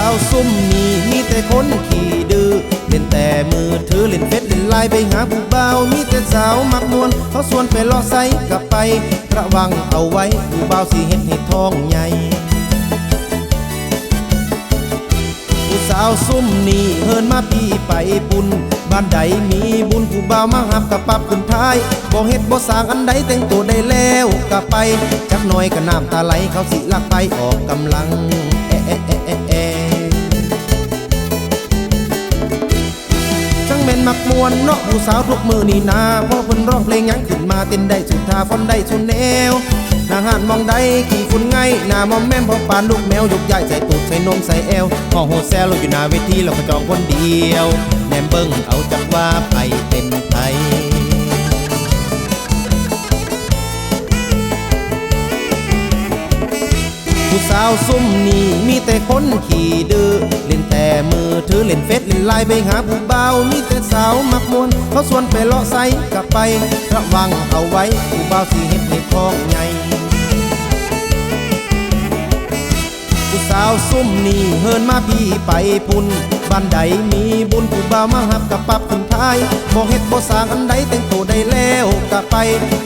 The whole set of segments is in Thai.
สาวซุ่มนีมีแต่คนขี่ดื้อเล่นแต่มือถือเล่นเฟซเล่นไลน์ไปหาผู้บ่าวมีแต่สาวมักมวนเขาสวนไปล่อไซกลับไประวังเอาไว้ผู้บ่าวสิเห็นให้ท้องใหญ่ผู้สาวซุ่มนี่เฮินมาปีไปปุ่นบ้านใดมีบุญผู้บ่าวมาหับกับปับขึ้นท้ายบ่เฮ็ดบ่สร้างอันใดแต่งตัวได้แล้วกลับไปจักหน่อยก็น้ำตาไหลเขาสิลักไปออกกำลังแอะแอะแอะ มักมวนเนาะผู้สาวทุกมือนี่นาเพราะเพิ่นร้องเพลงยังขึ้นมาเต้นได้สุดท่าฟ้อนได้สุนแนวหน้าหานมองได้ขี่คุณไงหน้ามอมแม่มพอปานลูกแมวยกใหญ่ใส่ตูดใส่นมใส่แอวห้องโฮแซลอยู่หน้าเวทีเราก็จองคนเดียว แนมเบิ้งเอาจักว่าไปเป็นไทย ผู้สาวซุ่มนี่มีแต่คนขี่ดื้อเล่นแต่มือถือเล่นเฟซเล่นไลน์ไปหาผู้บ่าวมีแต่สาวมักมวนเขาสวนไปเลาะไซกลับไประวังเอาไว้ผู้บ่าวสิเฮ็ดให้ท้องใหญ่ผู้สาวซุ่มนี่เฮินมาพี่ไปพุ่นบ้านใดมีบุญผู้บ่าวมาหับกับปับขึ้นท้ายบ่เฮ็ดบ่สร้างอันใดแต่งตัวได้แล้วกลับไป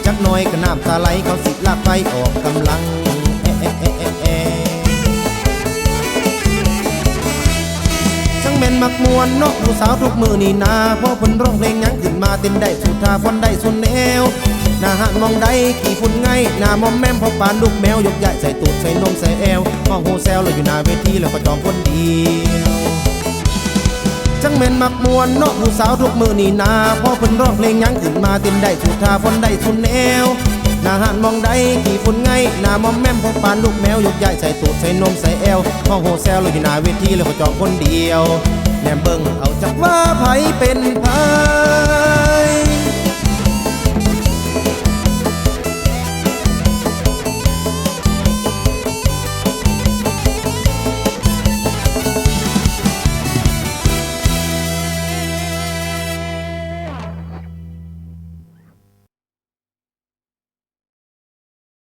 จักหน่อยก็น้ำตาไหลเขาสิลากไปออกกำลัง นมักมวนนาะผู้สาวทุกมือนี่นาพราะเพิ่นร้องเพลงยังขึ้นมาเต้นได้สุดท่าฟ้อนได้สุดแนวหน้าหานมองใดขี่ฝุ่นไงหน้ามอมแม่มพอปานลูกแมวยกใหญ่ใส่ตูดใส่นมใส่แอวห้องโฮแซลเราอยู่หน้าเวทีแล้วก็จองคนเดียวจังแม่นมักมวนนาะผู้สาวทุกมือนี่นาพราะเพิ่นร้องเพลงยังขึ้นมาเต้นได้สุดท่าฟ้อนได้สุดแนวหน้าหานมองใดขี่ฝุ่นไงหน้ามอมแม่มพอปานลูกแมวยกใหญ่ใส่ตูดใส่นมใส่แอวห้องโฮแซลเราอยู่หน้าเวทีแล้วก็จองคนเดียว แนมเบิ่งเอาจักว่าไผเป็นไผ